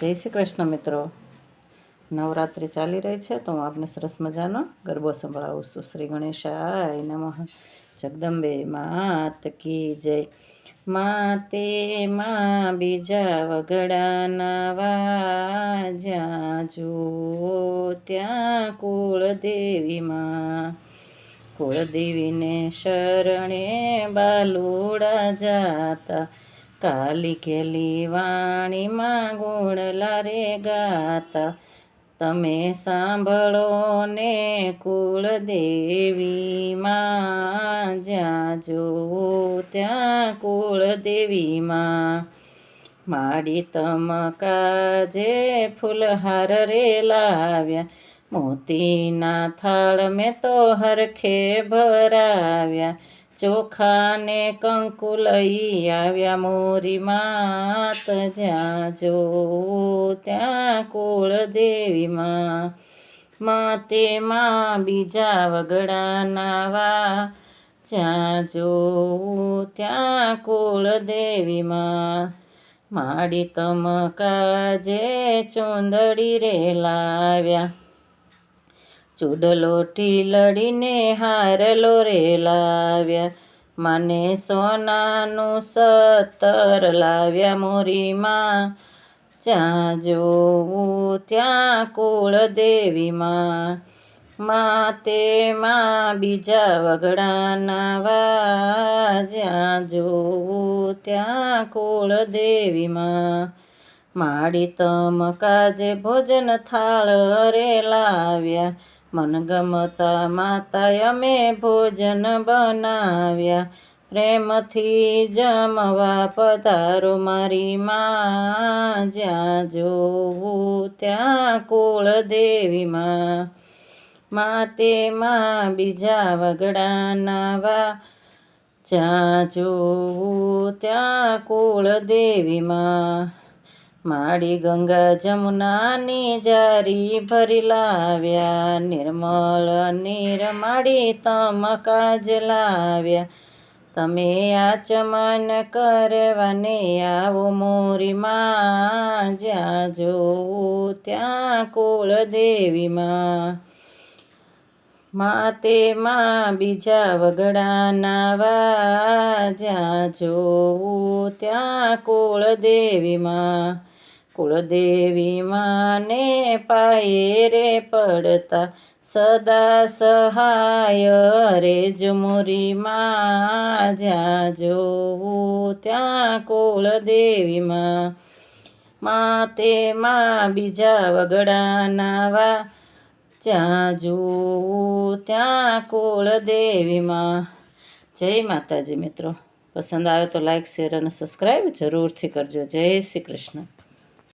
જય શ્રી કૃષ્ણ મિત્રો. નવરાત્રિ ચાલી રહી છે તો હું આપને સરસ મજાનો ગરબો સંભળાવું છું. શ્રી ગણેશાય નમઃ. જગદંબે માત કી જય. માતે મા બીજા વગડાના વાજ્યા જુઓ ત્યાં કુળદેવીમાં કુળદેવીને શરણે બાલુડા જાતા કાલી કેલી વાણીમાં ગુણ લારે ગાતા. તમે સાંભળો ને કુળદેવીમાં જ્યાં જોવો ત્યાં કુળદેવીમાં માડી તમકાજે ફૂલહાર રે લાવ્યા. મોતીના થાળ મેં તો હરખે ભરાવ્યા. ચોખાને કંકુ લઈ આવ્યા મોરી માત જ્યાં જો ત્યાં કુળદેવીમાં માતે માં બીજા વગડા નાવા જ્યાં જો ત્યાં કુળદેવીમાં માડી તમકાજે ચુંદડી રે લાવ્યા ચૂડલો લડીને હારલો રે લાવ્યા. મને સોનાનું સતર લાવ્યા મોરીમાં. જ્યાં જોવું ત્યાં કુળદેવીમાં. માતે માં બીજા વગડાના વા જ્યાં જોવું ત્યાં કુળદેવીમાં. માડી તમ કાજે ભોજન થાળ રે લાવ્યા. મનગમતા માતાએ અમે ભોજન બનાવ્યા. પ્રેમથી જમવા પધારો મારી માં. જ્યાં જોવું ત્યાં કુળદેવીમાં. માતે માં બીજા વગડાનાવા જ્યાં જોવું ત્યાં કુળદેવીમાં. માડી ગંગા જમુનાની જારી ભરી લાવ્યા, નિર્મળ નીર માડી તમ કાજ લાવ્યા. તમે આચમન કરવાને આવો મોરીમાં જ્યાં જોવું ત્યાં કુળદેવીમાં. માતે માં બીજા વગડાના વા જ્યાં જોવું ત્યાં કુળદેવીમાં. કુળદેવી માને પાયે રે પડતા, સદા સહાય રે જમુરી માં જ્યાં જોવું ત્યાં કુળદેવીમાં માતે માં બીજા વગડાના વા જ્યાં જોવું ત્યાં કુળદેવીમાં જય માતાજી મિત્રો. પસંદ આવે તો લાઈક શેર અને સબસ્ક્રાઈબ જરૂરથી કરજો. જય શ્રી કૃષ્ણ.